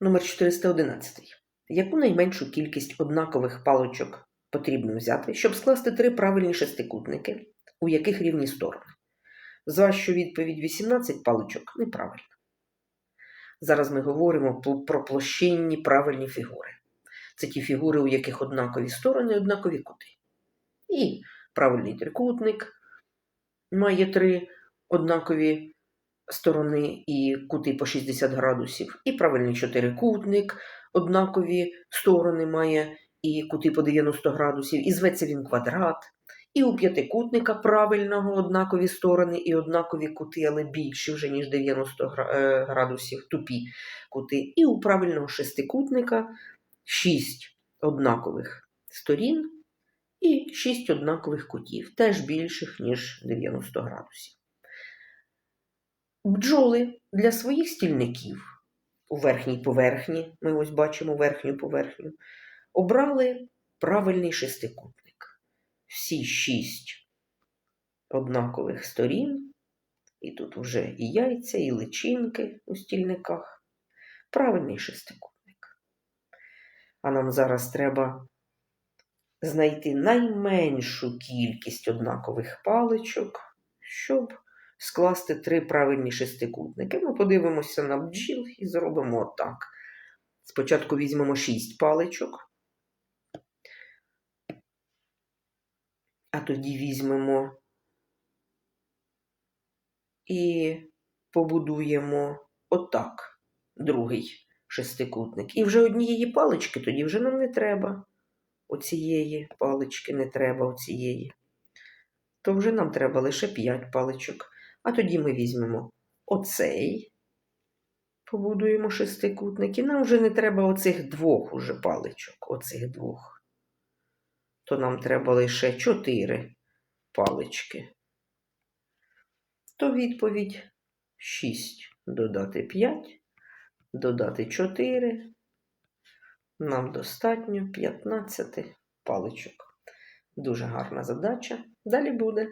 Номер 411. Яку найменшу кількість однакових паличок потрібно взяти, щоб скласти три правильні шестикутники, у яких рівні сторони? За що відповідь 18 паличок неправильна. Зараз ми говоримо про площинні правильні фігури. Це ті фігури, у яких однакові сторони, однакові кути. І правильний трикутник має три однакові сторони і кути по 60 градусів. І правильний чотирикутник однакові сторони має і кути по 90 градусів. І зветься він квадрат. І у п'ятикутника правильного однакові сторони і однакові кути, але більші вже, ніж 90 е, градусів, тупі кути. І у правильного шестикутника 6 однакових сторін і 6 однакових кутів, теж більших, ніж 90 градусів. Бджоли для своїх стільників у верхній поверхні, ми ось бачимо верхню поверхню, обрали правильний шестикутник. Всі шість однакових сторін, і тут вже і яйця, і личинки у стільниках. Правильний шестикутник. А нам зараз треба знайти найменшу кількість однакових паличок, щоб скласти три правильні шестикутники. Ми подивимося на бджіл і зробимо отак. Спочатку візьмемо шість паличок, а тоді візьмемо і побудуємо отак другий шестикутник. І вже однієї палички тоді вже нам не треба. Оцієї палички не треба оцієї. То вже нам треба лише 5 паличок. А тоді ми візьмемо оцей, побудуємо шестикутник. І нам вже не треба оцих двох уже паличок, оцих двох. То нам треба лише 4 палички. То відповідь 6 додати 5, додати 4. Нам достатньо 15 паличок. Дуже гарна задача. Далі буде.